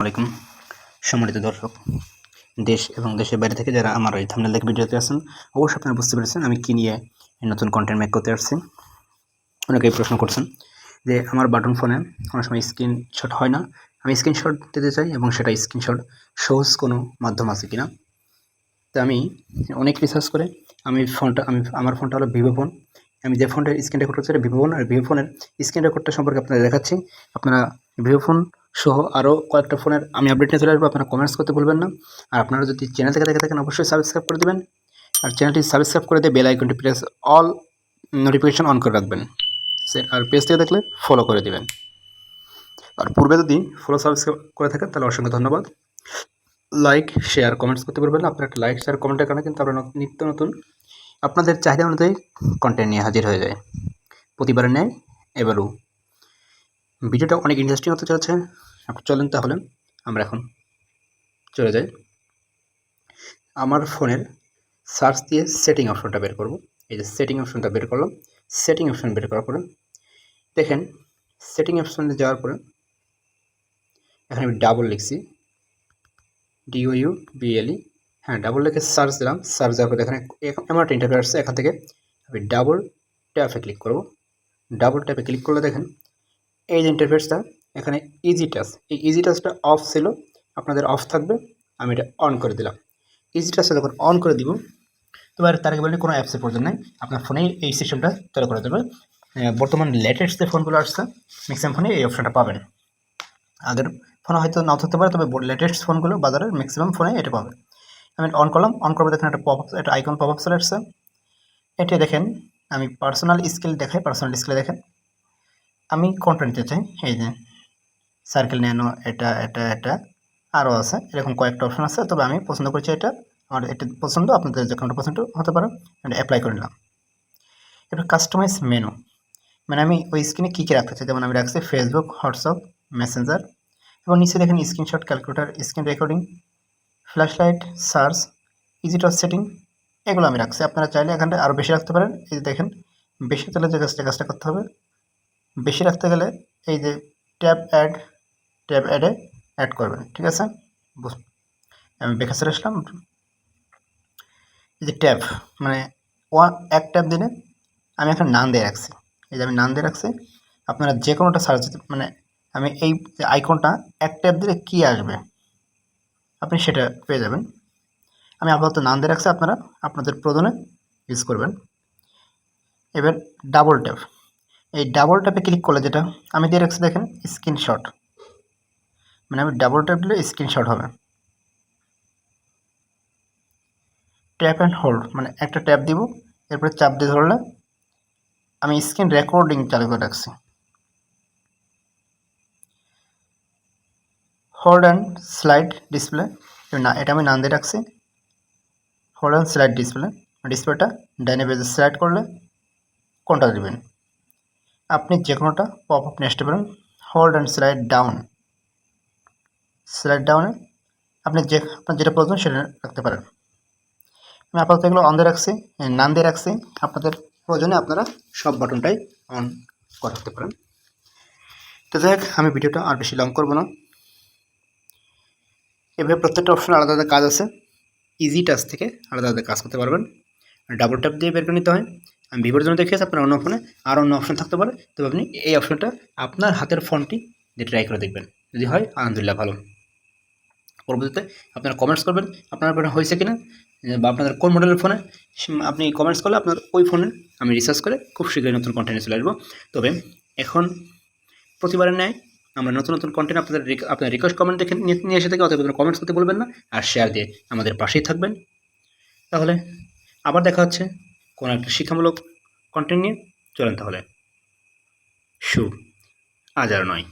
আলাইকুম। সম্মানিত দর্শক, দেশ এবং দেশের বাইরে থেকে যারা আমার এই থামনেল দেখে ভিডিওতে আছেন, অবশ্যই আপনারা বুঝতে পেরেছেন আমি কী নিয়ে নতুন কন্টেন্ট মেক করতে আসছি। অনেকেই প্রশ্ন করছেন যে আমার বাটন ফোনে অনেক সময় স্ক্রিনশট হয় না। আমি স্ক্রিনশট দিতে চাই এবং সেটা স্ক্রিনশট সহজ কোনো মাধ্যম আছে কিনা? তো আমি অনেক রিসার্চ করে আমি ফোনটা আমি, আমার ফোনটা হলো ভিভো ফোন আমি যে ফোনটার স্ক্রিন রেকর্ড করছি ভিভো ফোন আর ভিভো ফোনের স্ক্রিন রেকর্ডটা সম্পর্কে আপনাদের দেখাচ্ছি। আপনারা ভিভো ফোন সহ আরও কয়েকটা ফোনের আমি আপডেট নিয়ে চলে আসব, আপনারা কমেন্টস করতে ভুলবেন না। আর আপনারা যদি চ্যানেল থেকে দেখে থাকেন, অবশ্যই সাবস্ক্রাইব করে দেবেন। আর চ্যানেলটি সাবস্ক্রাইব করে দিয়ে বেল আইকনটি প্রেস অল নোটিফিকেশন অন করে রাখবেন। আর পেজ থেকে দেখলে ফলো করে দেবেন। আর পূর্বে যদি ফলো সাবস্ক্রাইব করে থাকেন, তাহলে অসংখ্য ধন্যবাদ। লাইক শেয়ার কমেন্টস করতে পারবেন আপনার একটা লাইক শেয়ার কমেন্টের কারণে কিন্তু আমরা নিত্য নতুন, আপনাদের চাহিদা অনুযায়ী কন্টেন্ট নিয়ে হাজির হয়ে যায়। প্রতিবারের ন্যায়, এবারও। ভিডিওটা অনেক ইন্টারেস্টিং হতে চলেছে। চলেন তাহলে, আমরা এখন চলে যাই। আমার ফোনের সার্চ দিয়ে সেটিং অপশনটা বের করব। এই যে সেটিং অপশনটা বের করলাম। সেটিং অপশন বের করার পরে দেখেন সেটিং অপশনে যাওয়ার পরে এখানে আমি ডাবল লিখছি। D O U B L E হ্যাঁ ডাবল লিখে সার্চ দিলাম। সার্চ দেওয়ার পরে এখানে এখ- এমন একটা ইন্টারভিউ আসছে এখান থেকে আমি ডাবল ট্যাপে ক্লিক করব। ডাবল ট্যাপে ক্লিক করলে দেখেন এই যে ইন্টারফেসটা এখানে ইজি টাচ এই ইজি টাচটা অফ ছিল, আপনাদের অফ থাকবে, আমি এটা অন করে দিলাম। ইজি টাচটা যখন অন করে দিব, এবার তার আগে কোনো অ্যাপসের প্রয়োজন নেই, আপনার ফোনেই এই সিস্টেমটা চালু করে দেবে বর্তমান লেটেস্ট যে ফোনগুলো আসছে ম্যাক্সিমাম ফোনে এই অপশনটা পাবেন। আগের ফোনে হয়তো নাও থাকতে পারে, তবে লেটেস্ট ফোনগুলো বাজারের ম্যাক্সিমাম ফোনে এটা পাবে আমি অন করলাম অন করব দেখেন একটা পপ একটা আইকন পপ আপ চলে আসছে। এটা দেখেন, আমি পার্সোনাল স্কিল দেখাই পার্সোনাল স্কিলে দেখেন। আমি কোনটা নিতে চাই, এই যে সার্কেল ন্যানো এটা এটা এটা আরও আছে, এরকম কয়েকটা অপশন আছে, তবে আমি পছন্দ করছি এটা, আমার এটা পছন্দ, আপনাদের যে কোনোটা পছন্দ হতে পারে, এটা অ্যাপ্লাই করে নিলাম। এবার কাস্টমাইজ মেনু মানে আমি ওই স্ক্রিনে কী কী রাখতে চাই, যেমন আমি রাখছি ফেসবুক হোয়াটসঅ্যাপ মেসেঞ্জার এবং নিচে দেখেন screenshot calculator screen recording flash light search easy touch setting এগুলো আমি রাখছি। আপনারা চাইলে এখানটা আরও বেশি রাখতে পারেন, এই দেখেন, বেশি তাহলে যে কাজটা কাজটা করতে হবে বেশি রাখতে গেলে এই যে ট্যাব অ্যাড, ট্যাব অ্যাডে অ্যাড করবেন, ঠিক আছে? আমি চলে আসলাম। এই যে ট্যাব মানে ওয়ান এক ট্যাব দিলে আমি এখন নান দিয়ে রাখছি। এই যে আমি নান দিয়ে রাখছি, আপনারা যে কোনোটা সার্চ মানে আমি এই আইকনটা এক ট্যাব দিলে কী আসবে? আপনি সেটা পেয়ে যাবেন। আমি আপাতত নান দিয়ে রাখছি, আপনারা আপনাদের প্রয়োজনে ইউজ করবেন। এবার ডাবল ট্যাপ এই ডাবল ট্যাপে ক্লিক করলে যেটা, আমি দিয়ে রাখছি দেখেন স্ক্রিনশট মানে আমি ডাবল ট্যাপ দিলে স্ক্রিনশট হবে। ট্যাপ অ্যান্ড হোল্ড মানে একটা ট্যাপ দিব, এরপরে চাপ দিয়ে ধরলে, আমি স্ক্রিন রেকর্ডিং চালু করে রাখছি। হোল্ড অ্যান্ড স্লাইড ডিসপ্লে না, এটা আমি নাম দিয়ে রাখছি। হোল্ড অ্যান্ড স্লাইড ডিসপ্লে ডিসপ্লেটা ডাইনে পেজে স্লাইড করলে, কোনটা দেবেন আপনি যে কোনোটা পপ আপ নিয়ে আসতে পারেন। Hold and slide down slide ডাউনে আপনি যে, আপনার যেটা প্রয়োজন সেটা রাখতে পারেন। আমি আপাতত এগুলো অন দিয়ে রাখছি নান দিয়ে রাখছি। আপনাদের প্রয়োজনে আপনারা সব বাটনটাই অন করে পারেন। তো যাই হোক, আমি ভিডিওটা আর বেশি লং করব না। এভাবে প্রত্যেকটা অপশন আলাদা আলাদা কাজ আছে। ইজি টাচ থেকে আলাদা আলাদা কাজ করতে পারবেন। ডাবল ট্যাপ দিয়ে বের করে নিতে হয়। আমি ভিভোর জন্য দেখিয়েছি, আপনার অন্য ফোনে আর অন্য অপশন থাকতে পারে। তবে আপনি এই অপশনটা আপনার হাতের ফোনটি দিয়ে ট্রাই করে দেখবেন। যদি হয়, আলহামদুলিল্লাহ ভালো। পরবর্তীতে আপনারা কমেন্টস করবেন, আপনার ফোনে হয়েছে কিনা বা আপনাদের কোন মডেলের ফোনে আপনি কমেন্টস করলে আপনার ওই ফোনে আমি রিসার্চ করে খুব শীঘ্রই নতুন কন্টেন্টে চলে আসব। তবে এখন প্রতিবারের ন্যায় আমরা নতুন নতুন কন্টেন্ট আপনাদের আপনার রিকোয়েস্ট কমেন্ট নিয়ে এসে থেকে অথবা কমেন্টস করতে বলবেন না, আর শেয়ার দিয়ে আমাদের পাশেই থাকবেন। তাহলে আবার দেখা হচ্ছে। কোনো একটা শিক্ষামূলক কন্টেন্ট নিয়ে চলেন তাহলে। শু আজ আর নয়।